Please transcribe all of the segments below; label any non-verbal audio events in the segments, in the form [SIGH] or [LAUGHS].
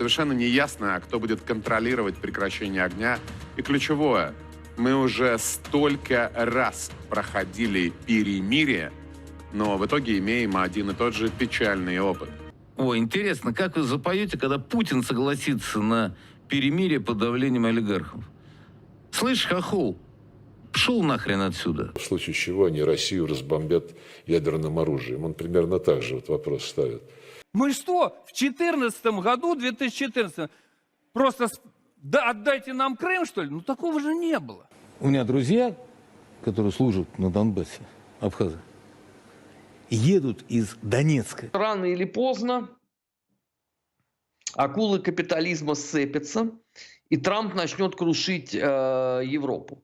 Совершенно неясно, кто будет контролировать прекращение огня. И ключевое, мы уже столько раз проходили перемирие, но в итоге имеем один и тот же печальный опыт. О, интересно, как вы запоете, когда Путин согласится на перемирие под давлением олигархов? Слышь, хохол, пшел нахрен отсюда. В случае чего они Россию разбомбят ядерным оружием. Он примерно так же вот вопрос ставит. Мы что, в 2014 году, 2014, просто да, отдайте нам Крым, что ли? Ну, такого же не было. У меня друзья, которые служат на Донбассе, Абхазы, едут из Донецка. рано или поздно акулы капитализма сцепятся, и Трамп начнет крушить э, Европу.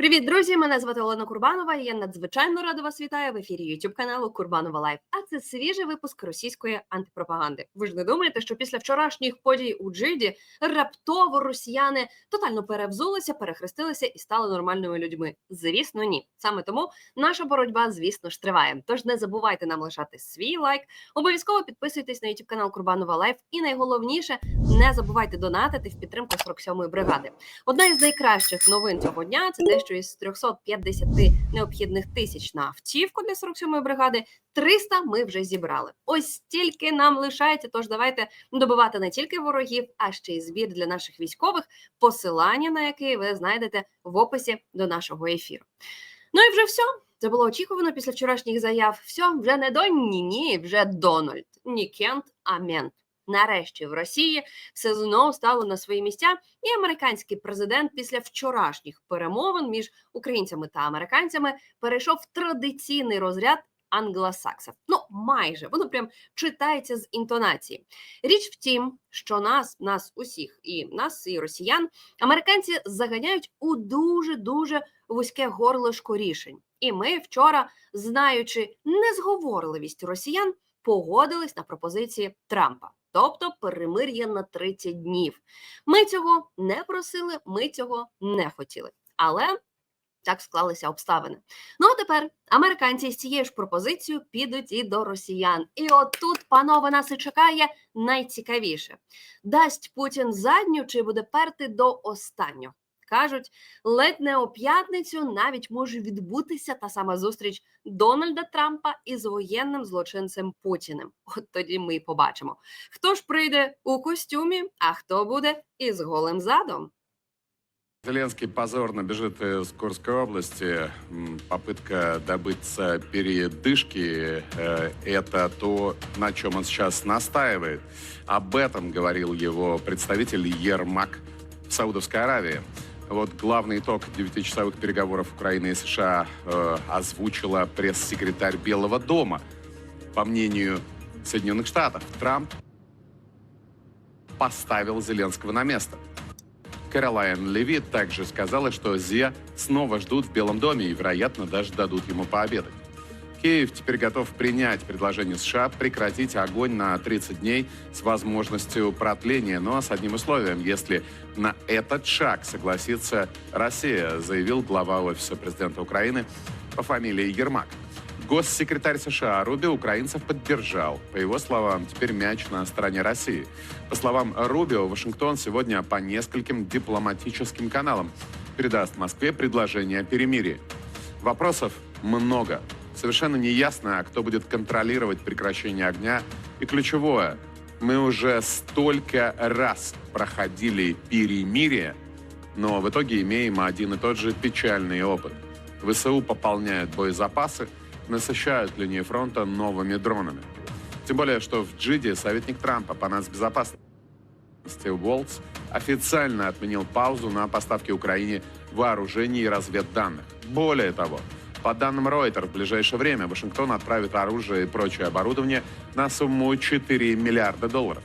Привіт, друзі! Мене звати Олена Курбанова. Я надзвичайно рада вас вітаю в ефірі youtube каналу Курбанова Лайф. А це свіжий випуск російської антипропаганди. Ви ж не думаєте, що після вчорашніх подій у Джиді раптово росіяни тотально перевзулися, перехрестилися і стали нормальними людьми? Звісно, ні. Саме тому наша боротьба, звісно ж, триває. Тож не забувайте нам лишати свій лайк. Обов'язково підписуйтесь на youtube канал Курбанова Лайф. І найголовніше, не забувайте донатити в підтримку 47-ї бригади. Одна із найкращих новин цього дня це те, що із 350 необхідних тисяч на автівку для 47-ї бригади 300 ми вже зібрали. Ось стільки нам лишається. Тож давайте добивати не тільки ворогів, а ще й збір для наших військових, посилання на який ви знайдете в описі до нашого ефіру. Ну і вже все. Це було очікувано після вчорашніх заяв. Все, вже не Донні, ні, вже Дональд. Ні Кент. Нарешті в Росії все знову стало на свої місця, і американський президент після вчорашніх перемовин між українцями та американцями перейшов в традиційний розряд англосаксів. Ну, майже воно прям читається з інтонації. Річ в тім, що нас, нас усіх, і нас, і росіян, американці заганяють у дуже дуже вузьке горлишко рішень. І ми вчора, знаючи незговорливість росіян, погодились на пропозиції Трампа, тобто перемир'я на 30 днів. Ми цього не просили, ми цього не хотіли. Але так склалися обставини. Ну а тепер американці з цією ж пропозицією підуть і до росіян. І отут, панове, нас і чекає найцікавіше: дасть Путін задню чи буде перти до останнього Кажуть, ледь не у п'ятницю навіть може відбутися та сама зустріч Дональда Трампа із воєнним злочинцем Путіним. От тоді ми й побачимо, хто ж прийде у костюмі, а хто буде із голим задом. Зеленский позорно бежит из Курской области. М, Попытка добыться передышки э, – это то, на чем он сейчас настаивает. Об этом говорил его представитель Ермак в Саудовской Аравии. Вот главный итог девятичасовых переговоров Украины и США э, озвучила пресс-секретарь Белого дома. По мнению Соединенных Штатов, Трамп поставил Зеленского на место. Кэролайн Леви также сказала, что Зе снова ждут в Белом доме и, вероятно, даже дадут ему пообедать. Киев теперь готов принять предложение США прекратить огонь на 30 дней с возможностью продления, но с одним условием, если на этот шаг согласится Россия, заявил глава Офиса президента Украины по фамилии Ермак. Госсекретарь США Руби украинцев поддержал. По его словам, теперь мяч на стороне России. По словам Рубио, Вашингтон сегодня по нескольким дипломатическим каналам передаст Москве предложение о перемирии. Вопросов много. Совершенно неясно, кто будет контролировать прекращение огня. И ключевое, мы уже столько раз проходили перемирие, но в итоге имеем один и тот же печальный опыт. ВСУ пополняют боезапасы, насыщают линии фронта новыми дронами. Тем более, что в Джиде советник Трампа по нацбезопасности Уолтс официально отменил паузу на поставки Украине вооружений и разведданных. Более того, по данным Reuters, в ближайшее время Вашингтон отправит оружие и прочее оборудование на сумму 4 миллиарда долларов.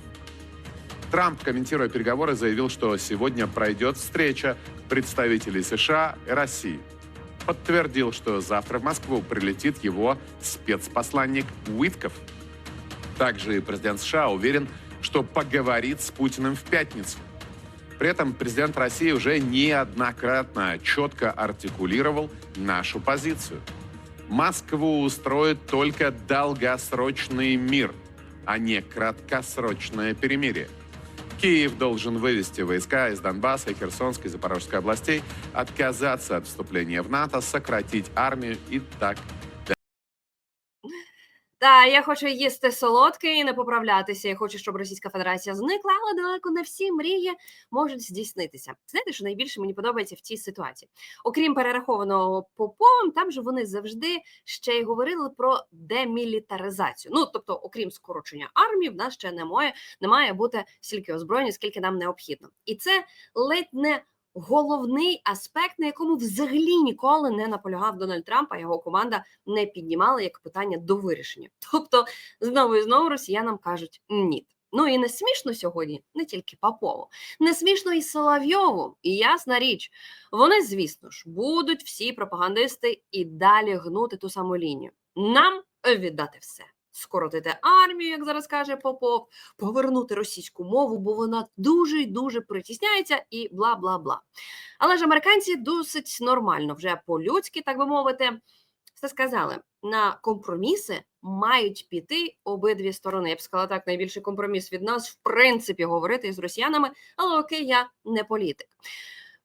Трамп, комментируя переговоры, заявил, что сегодня пройдет встреча представителей США и России. Подтвердил, что завтра в Москву прилетит его спецпосланник Уитков. Также президент США уверен, что поговорит с Путиным в пятницу. При этом президент России уже неоднократно четко артикулировал нашу позицию. Москву устроит только долгосрочный мир. а не краткосрочное перемирие. Киев должен вывести войска из Донбасса Херсонской и Запорожской областей, отказаться от вступления в НАТО, сократить армию и так Та я хочу їсти солодке і не поправлятися. Я хочу, щоб Російська Федерація зникла, але далеко не всі мрії можуть здійснитися. Знаєте, що найбільше мені подобається в цій ситуації? Окрім перерахованого поповим, там же вони завжди ще й говорили про демілітаризацію. Ну тобто, окрім скорочення армії, в нас ще не має, не має бути стільки озброєння, скільки нам необхідно, і це ледь не. Головний аспект, на якому взагалі ніколи не наполягав Дональд Трамп, а його команда не піднімала як питання до вирішення. [LAUGHS] Тобто, знову і знову росіянам кажуть ні. Ну і не смішно сьогодні, не тільки Попову, не смішно і Соловйову. І ясна річ, вони, звісно ж, будуть всі пропагандисти і далі гнути ту саму лінію. Нам віддати все. Скоротити армію, як зараз каже Попов, повернути російську мову, бо вона дуже й дуже притісняється, і бла бла бла. Але ж американці досить нормально, вже по-людськи, так би мовити, все сказали. На компроміси мають піти обидві сторони. Я б сказала так, найбільший компроміс від нас, в принципі, говорити з росіянами, але окей, я не політик.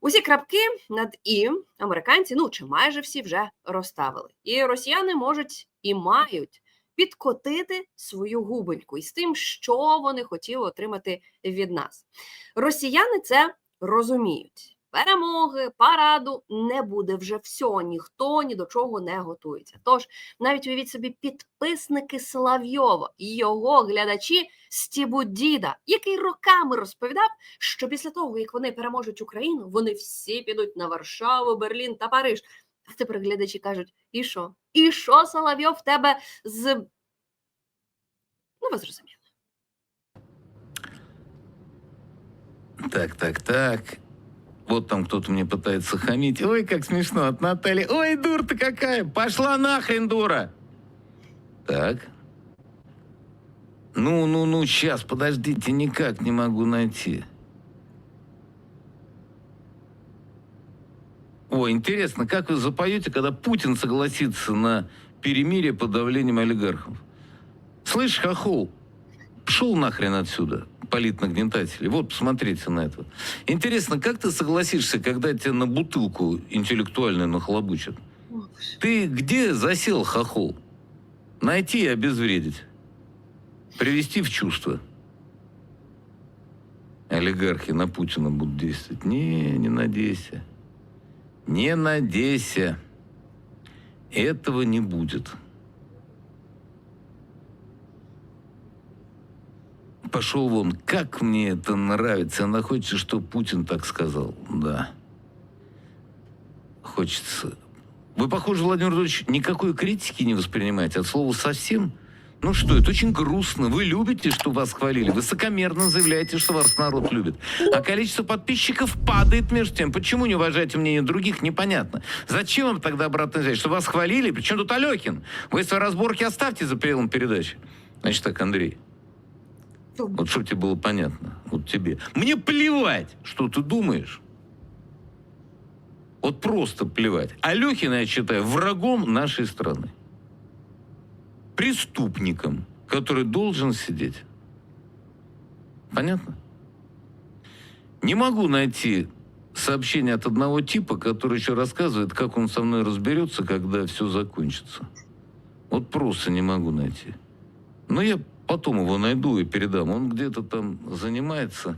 Усі крапки над і американці, ну чи майже всі вже розставили. І росіяни можуть і мають підкотити свою губельку із тим, що вони хотіли отримати від нас. Росіяни це розуміють. Перемоги, параду не буде вже все, ніхто ні до чого не готується. Тож навіть уявіть собі підписники Соловйова і його глядачі Стібу Діда, який роками розповідав, що після того, як вони переможуть Україну, вони всі підуть на Варшаву, Берлін та Париж. А тепер глядачі кажуть: і що? І що Соловйов в тебе з. Ну, ви зрозуміли. Так, так, так. Вот там кто-то мне пытается хамить. Ой, как смешно от Натальи. Ой, дура ты какая! Пошла нахрен, дура! Так. Ну, ну, ну, сейчас, подождите, никак не могу найти. Ой, интересно, как вы запоете, когда Путин согласится на перемирие под давлением олигархов? Слышь, хохол, пшел нахрен отсюда, политнагнетатель. Вот, посмотрите на это. Интересно, как ты согласишься, когда тебя на бутылку интеллектуальную нахлобучат? Ты где засел, хохол? Найти и обезвредить. Привести в чувство. Олигархи на Путина будут действовать. Не, не надейся. Не надейся. Этого не будет. Пошел вон. Как мне это нравится. Она хочет, чтобы Путин так сказал. Да. Хочется. Вы, похоже, Владимир Владимирович, никакой критики не воспринимаете от слова совсем. Ну что, это очень грустно. Вы любите, что вас хвалили. Высокомерно заявляете, что вас народ любит. А количество подписчиков падает между тем. Почему не уважаете мнение других, непонятно. Зачем вам тогда обратно взять? Что вас хвалили? Причем тут Алекин? Вы свои разборки оставьте за пределом передачи. Значит так, Андрей. Вот чтобы тебе было понятно. Вот тебе. Мне плевать, что ты думаешь. Вот просто плевать. Алехина я считаю врагом нашей страны. Преступником, который должен сидеть. Понятно? Не могу найти сообщение от одного типа, который еще рассказывает, как он со мной разберется, когда все закончится. Вот просто не могу найти. Но я потом его найду и передам. Он где-то там занимается.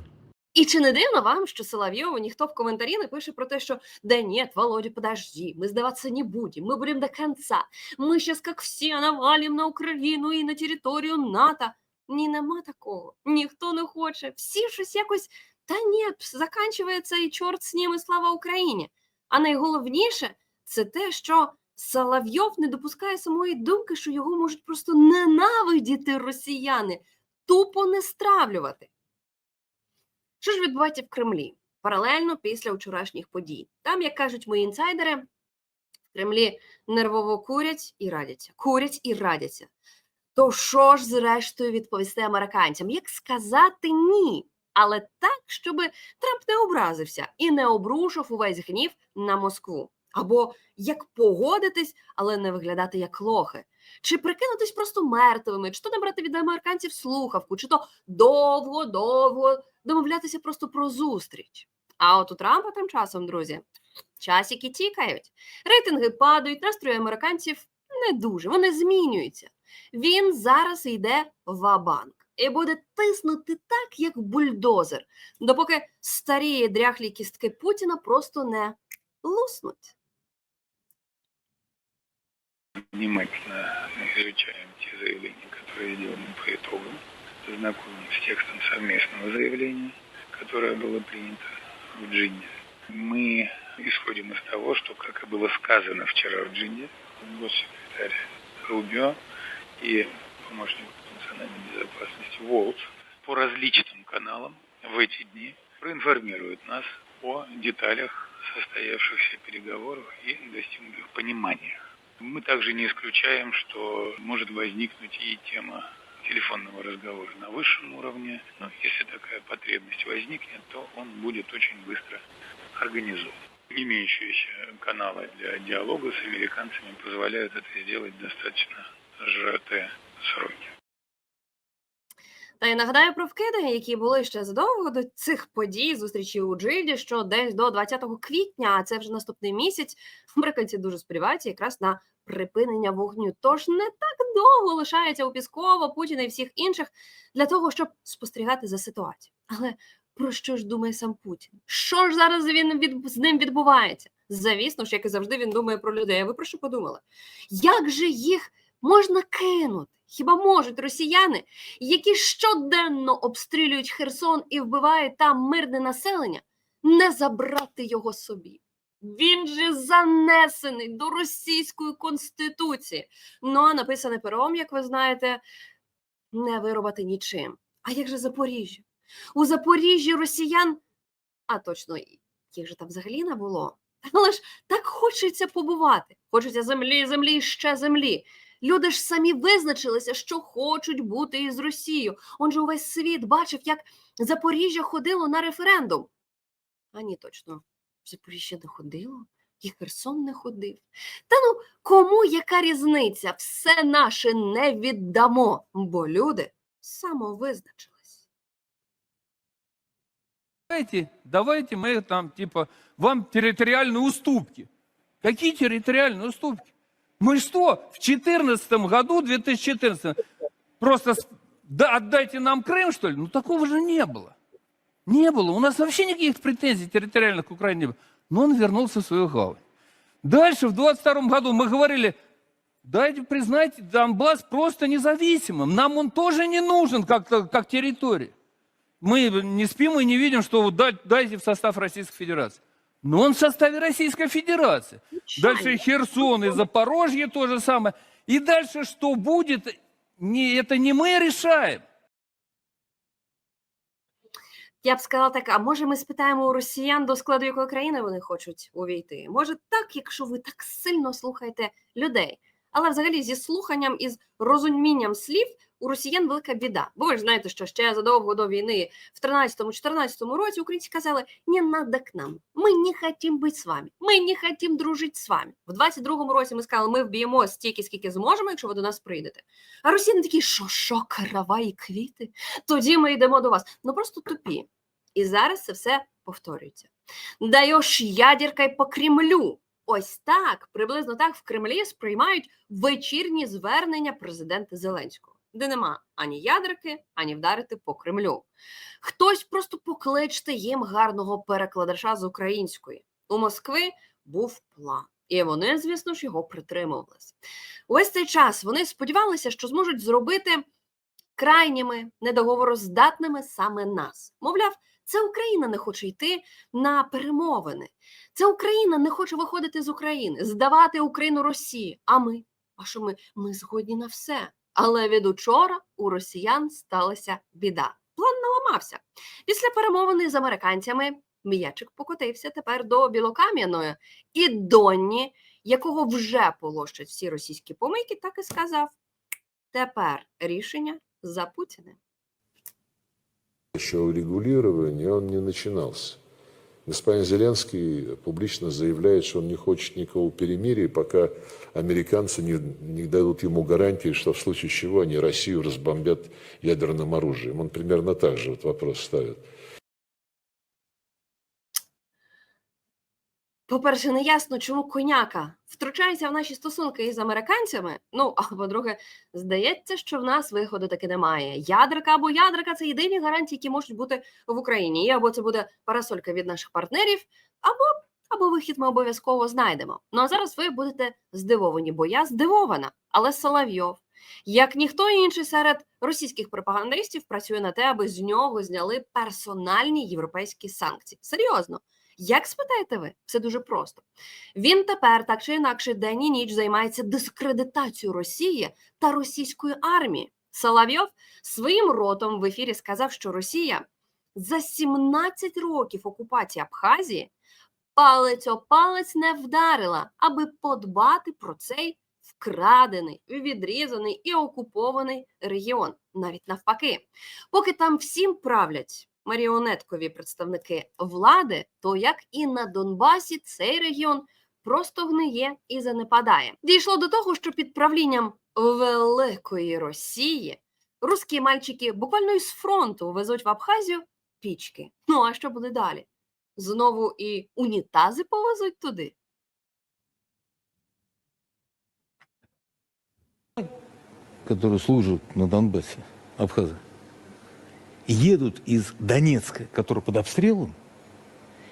І чи не дивно вам, що Соловйову ніхто в коментарі не пише про те, що да нет, Володя, подожди, мы сдаваться не будем, мы будем до конца, мы сейчас как все навалим на Україну і на територію НАТО. Ні, нема такого. Ніхто не хоче. Всі щось якось та ні, заканчується і чорт з ними, слава Україні. А найголовніше це те, що Соловйов не допускає самої думки, що його можуть просто ненавидіти росіяни, тупо не стравлювати. Що ж відбувається в Кремлі паралельно після вчорашніх подій? Там, як кажуть мої інсайдери, в Кремлі нервово курять і радяться, курять і радяться. То що ж, зрештою, відповісти американцям? Як сказати ні? Але так, щоб Трамп не образився і не обрушив увесь гнів на Москву. Або як погодитись, але не виглядати як лохи. Чи прикинутись просто мертвими, чи то не брати від американців слухавку, чи то довго-довго домовлятися просто про зустріч. А от у Трампа тим часом, друзі, часики тікають, рейтинги падають, настрої американців не дуже, вони змінюються. Він зараз йде в банк і буде тиснути так, як бульдозер, допоки старі дряхлі кістки Путіна просто не луснуть. Внимательно изучаем те заявления, которые сделаны по итогам, знакомим с текстом совместного заявления, которое было принято в Джинне. Мы исходим из того, что, как и было сказано вчера в Джинне, госсекретарь Рубио и помощник по национальной безопасности Волц по различным каналам в эти дни проинформируют нас о деталях состоявшихся переговоров и достигнутых пониманиях. Мы также не исключаем, что может возникнуть и тема телефонного разговора на высшем уровне. Но если такая потребность возникнет, то он будет очень быстро организован. Имеющиеся каналы для диалога с американцами позволяют это сделать в достаточно сжатые сроки. Та й нагадаю про вкиди, які були ще задовго до цих подій, зустрічі у Джилді, що десь до 20 квітня, а це вже наступний місяць. [LAUGHS] Американці дуже сподіваються якраз на припинення вогню. Тож не так довго лишається у Піскова, Путіна і всіх інших для того, щоб спостерігати за ситуацією. Але про що ж думає сам Путін? Що ж зараз він від з ним відбувається? Звісно ж, як і завжди, він думає про людей. А ви про що подумали? Як же їх можна кинути? Хіба можуть росіяни, які щоденно обстрілюють Херсон і вбивають там мирне населення, не забрати його собі? Він же занесений до російської конституції. Ну а написане пером, як ви знаєте, не вирубати нічим. А як же Запоріжжя? У Запоріжжі росіян, а точно їх же там взагалі не було. [LAUGHS] Але ж так хочеться побувати. Хочеться землі, землі, ще землі. Люди ж самі визначилися, що хочуть бути із Росією. Он же увесь світ бачив, як Запоріжжя ходило на референдум. А ні, точно, Запоріжжя не ходило, і Херсон не ходив. Та ну, кому яка різниця? Все наше не віддамо, бо люди самовизначились. Давайте, давайте мы там, типа, вам территориальные уступки. Какие территориальные уступки? Мы что, в 2014 году, 2014, просто с- да, отдайте нам Крым, что ли? Ну, такого же не было. Не было. У нас вообще никаких претензий территориальных к Украине не было. Но он вернулся в свою гавань. Дальше, в 22 году мы говорили, дайте признать Донбасс просто независимым. Нам он тоже не нужен как, как территория. Мы не спим и не видим, что вот дайте в состав Российской Федерации. Но он в составе Российской Федерации. Дальше и Херсон, и Запорожье то же самое. И дальше что будет, не, это не мы решаем. Я б сказала так: а може ми спитаємо у росіян, до складу якої країни вони хочуть увійти? Може, так, якщо ви так сильно слухаєте людей. Але взагалі зі слуханням і з розумінням слів у росіян велика біда. Бо ви ж знаєте, що ще задовго до війни, в 13-14 році українці казали: не надо к нам, ми не хотім бути з вами, ми не хотім дружити з вами. В 22-му році ми сказали, ми вб'ємо стільки, скільки зможемо, якщо ви до нас прийдете. А росіяни такі, що, що, карава і квіти? Тоді ми йдемо до вас. Ну просто тупі. І зараз це все повторюється. Даєш ядеркой по Кремлю. Ось так, приблизно так в Кремлі сприймають вечірні звернення президента Зеленського, де нема ані ядерки, ані вдарити по Кремлю. Хтось просто покличте їм гарного перекладача з української. У Москви був план. І вони, звісно ж, його притримувалися. Увесь цей час вони сподівалися, що зможуть зробити крайніми недоговороздатними саме нас. Мовляв, це Україна не хоче йти на перемовини. Це Україна не хоче виходити з України, здавати Україну Росії. А ми? А що ми? Ми згодні на все. Але від учора у росіян сталася біда. План наламався. Після перемовини з американцями м'ячик покотився тепер до Білокам'яної і Донні, якого вже полощать всі російські помийки, так і сказав: тепер рішення за Путіним. Еще урегулирования он не начинался. Господин Зеленский публично заявляет, что он не хочет никакого перемирия, пока американцы не, не дадут ему гарантии, что в случае чего они Россию разбомбят ядерным оружием. Он примерно так же вот вопрос ставит. По-перше, не ясно, чому коняка втручається в наші стосунки із американцями. Ну, а по-друге, здається, що в нас виходу таки немає. Ядерка або ядерка це єдині гарантії, які можуть бути в Україні. І або це буде парасолька від наших партнерів, або, або вихід ми обов'язково знайдемо. Ну а зараз ви будете здивовані, бо я здивована. Але Соловйов, як ніхто інший серед російських пропагандистів, працює на те, аби з нього зняли персональні європейські санкції. Серйозно. Як спитаєте ви? Все дуже просто. Він тепер так чи інакше день і ніч займається дискредитацією Росії та російської армії. Соловйов своїм ротом в ефірі сказав, що Росія за 17 років окупації Абхазії палець о палець не вдарила, аби подбати про цей вкрадений, відрізаний і окупований регіон. Навіть навпаки, поки там всім правлять маріонеткові представники влади, то як і на Донбасі цей регіон просто гниє і занепадає. Дійшло до того, що під правлінням великої Росії русські мальчики буквально із фронту везуть в Абхазію пічки. Ну а що буде далі? Знову і унітази повезуть туди. которые служат на Донбассе, Абхазы, едут из Донецка, который под обстрелом,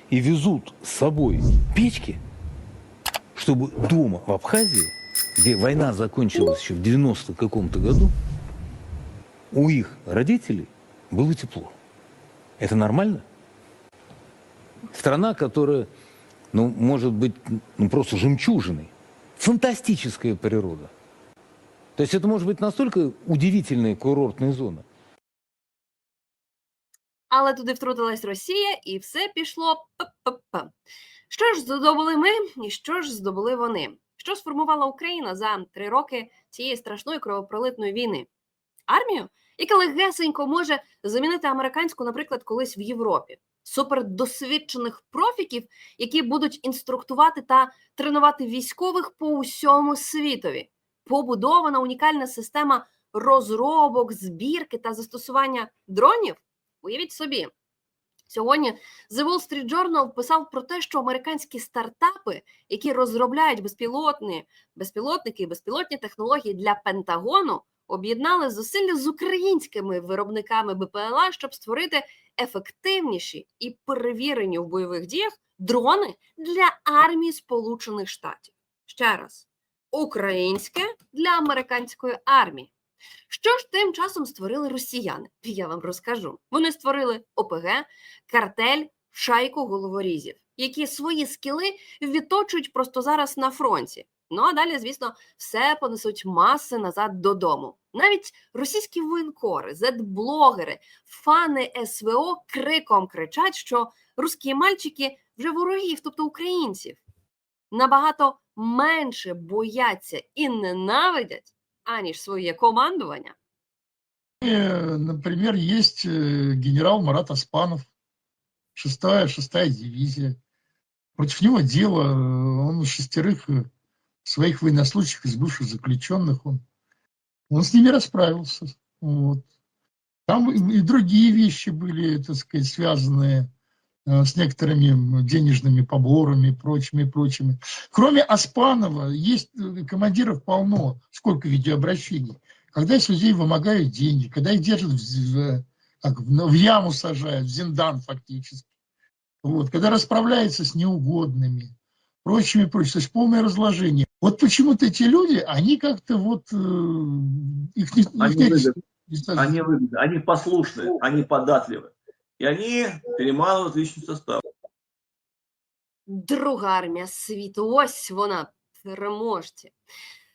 и везут с собой печки, чтобы дома в Абхазии, где война закончилась еще в 90 каком-то году, у их родителей было тепло. Это нормально? Страна, которая, ну, может быть, ну, просто жемчужиной. Фантастическая природа. То есть это может быть настолько удивительная курортная зона. Але туди втрутилась Росія, і все пішло п-п-п. Що ж здобули ми, і що ж здобули вони? Що сформувала Україна за три роки цієї страшної кровопролитної війни? Армію, яка легесенько може замінити американську, наприклад, колись в Європі. Супердосвідчених профіків, які будуть інструктувати та тренувати військових по усьому світові. Побудована унікальна система розробок, збірки та застосування дронів. Уявіть собі, сьогодні The Wall Street Journal писав про те, що американські стартапи, які розробляють безпілотні, безпілотники і безпілотні технології для Пентагону, об'єднали зусилля з українськими виробниками БПЛА, щоб створити ефективніші і перевірені в бойових діях дрони для армії Сполучених Штатів. Ще раз, українське для американської армії. Що ж тим часом створили росіяни? [LAUGHS] Я вам розкажу. Вони створили ОПГ, картель, шайку головорізів, які свої скіли відточують просто зараз на фронті. Ну а далі, звісно, все понесуть маси назад додому. Навіть російські воєнкори, зет-блогери, фани СВО криком кричать, що русські мальчики вже ворогів, тобто українців, набагато менше бояться і ненавидять аніж своє командування. Э, Например, есть э, генерал Марат Аспанов, шестая, шестая дивизия. Против него дело, э, он шестерых своих военнослужащих из бывших заключенных, он, он с ними расправился. Вот. Там и другие вещи были, так сказать, связанные с некоторыми денежными поборами и прочими, прочими. Кроме Аспанова, есть э, командиров полно, сколько видеообращений, когда с людей вымогают деньги, когда их держат в, в- как, в в яму сажают, в зиндан фактически. Вот, когда расправляются с неугодными, прочими, прочими. То есть полное разложение. Вот почему-то эти люди, они как-то вот... э, их не, их Они не- выгодны. не- Они выгодны, они послушны, они податливы. И они перемалывают личный состав. Друга армія світу. Ось вона переможці.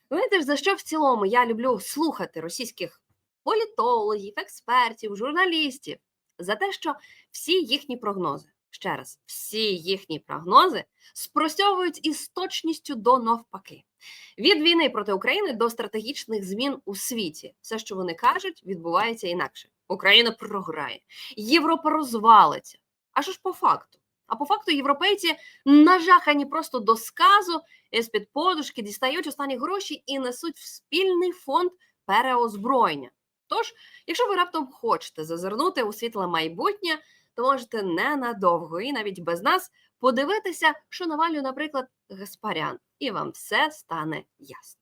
Знаєте ж, за що в цілому я люблю слухати російських політологів, експертів, журналістів за те, що всі їхні прогнози, ще раз, всі їхні прогнози спростьовують із точністю до навпаки. Від війни проти України до стратегічних змін у світі. Все, що вони кажуть, відбувається інакше. Україна програє, Європа розвалиться. А що ж по факту? А по факту європейці нажахані просто до сказу з під подушки дістають останні гроші і несуть в спільний фонд переозброєння. Тож, якщо ви раптом хочете зазирнути у світле майбутнє, то можете ненадовго і навіть без нас подивитися, що навалює, наприклад, Гаспарян, і вам все стане ясно.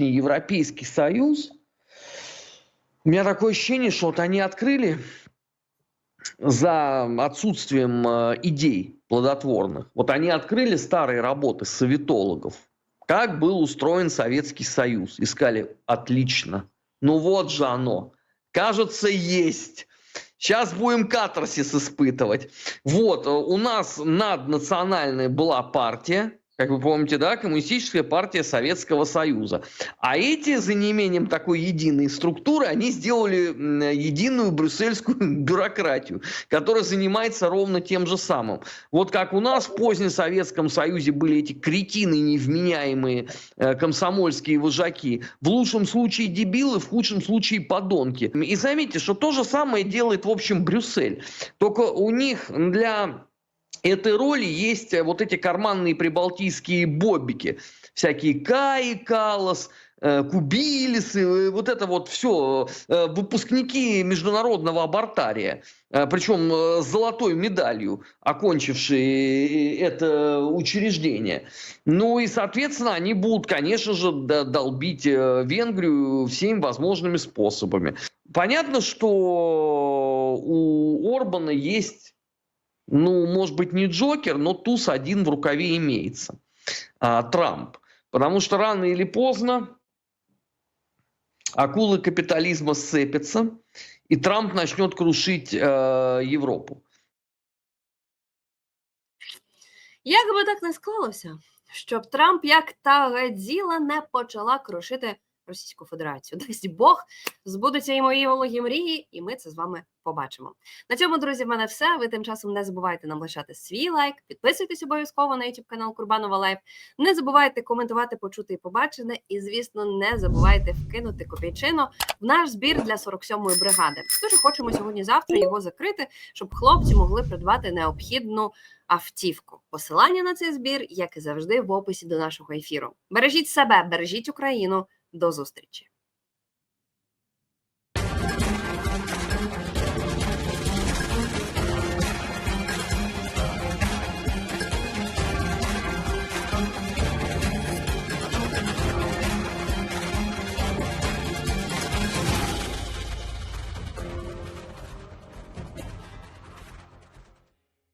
Европейский Союз, у меня такое ощущение, что вот они открыли за отсутствием э, идей плодотворных, вот они открыли старые работы советологов, как был устроен Советский Союз. Искали, отлично, ну вот же оно, кажется, есть. Сейчас будем катарсис испытывать. Вот, э, у нас наднациональная была партия, как вы помните, да, Коммунистическая партия Советского Союза. А эти, за неимением такой единой структуры, они сделали единую брюссельскую [LAUGHS] бюрократию, которая занимается ровно тем же самым. Вот как у нас в позднем Советском Союзе были эти кретины невменяемые э, комсомольские вожаки, в лучшем случае дебилы, в худшем случае подонки. И заметьте, что то же самое делает, в общем, Брюссель. Только у них для этой роли есть э, вот эти карманные прибалтийские бобики. Всякие Каи, Калас, э, Кубилисы, э, вот это вот все выпускники международного абортария, причем с золотой медалью, окончившие это учреждение. Ну и, соответственно, они будут, конечно же, долбить Венгрию всеми возможными способами. Понятно, что у Орбана есть ну, может быть, не Джокер, но туз один в рукаве имеется. А, Трамп. Потому что рано или поздно акулы капитализма сцепятся, и Трамп начнет крушить э, Европу. Як би так не склалося, щоб Трамп як та Гадзіла не почала крушити Російську Федерацію. [LAUGHS] Дасть Бог, збудуться і мої вологі мрії, і ми це з вами побачимо. На цьому, друзі, в мене все. Ви тим часом не забувайте нам лишати свій лайк, підписуйтесь обов'язково на YouTube канал Курбанова Лайф. Не забувайте коментувати, почути і побачене. І, звісно, не забувайте вкинути копійчину в наш збір для 47-ї бригади. Дуже хочемо сьогодні-завтра його закрити, щоб хлопці могли придбати необхідну автівку. Посилання на цей збір, як і завжди, в описі до нашого ефіру. Бережіть себе, бережіть Україну. До зустрічі!